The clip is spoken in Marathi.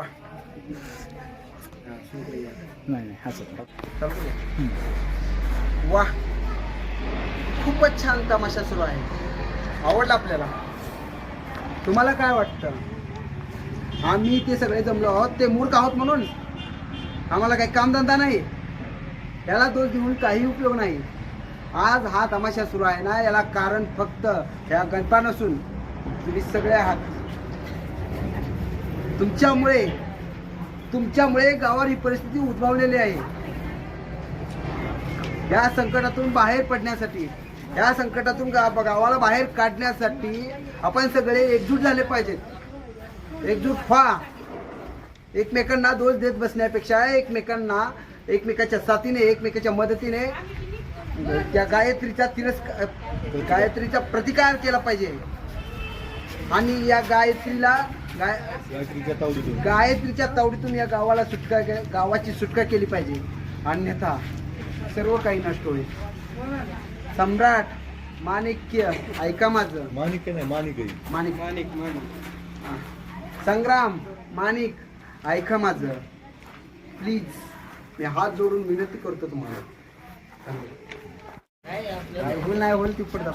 वा. नाही नाही वा खूपच छान तमाशा सुरू आहे. आवडला आपल्याला? तुम्हाला काय वाटतं? आम्ही ते सगळे जमलो आहोत ते मूर्ख आहोत म्हणून. आम्हाला काही कामधंदा नाही. याला दोष देऊन काही उपयोग नाही. आज हा तमाशा सुरू आहे ना याला कारण फक्त ह्या गणपा नसून तुम्ही सगळे आहात. तुमच्यामुळे तुमच्यामुळे गावावर ही परिस्थिती उद्भवलेली आहे. या संकटातून बाहेर पडण्यासाठी या संकटातून गा गावाला बाहेर काढण्यासाठी आपण सगळे एकजूट झाले पाहिजेत. एकजूट व्हा. एकमेकांना दोष देत बसण्यापेक्षा एकमेकांना एकमेकाच्या साथीने एकमेकाच्या मदतीने त्या गायत्रीचा तिरस्कार गायत्रीचा प्रतिकार केला पाहिजे. आणि या गायत्रीला गाय गायत्रीच्या तावडीतून. या गावाला सुटका के- गावाची सुटका केली पाहिजे. अन्यथा सर्व काही नष्ट होईल. सम्राट माणिक्य ऐका माझं. माणिक नाही माणिक. माणिक माणिक. माणिक संग्राम माणिक ऐका माझं. प्लीज मी हात जोडून विनंती करतो तुम्हाला. नाही होईल नाही होईल ती पडतात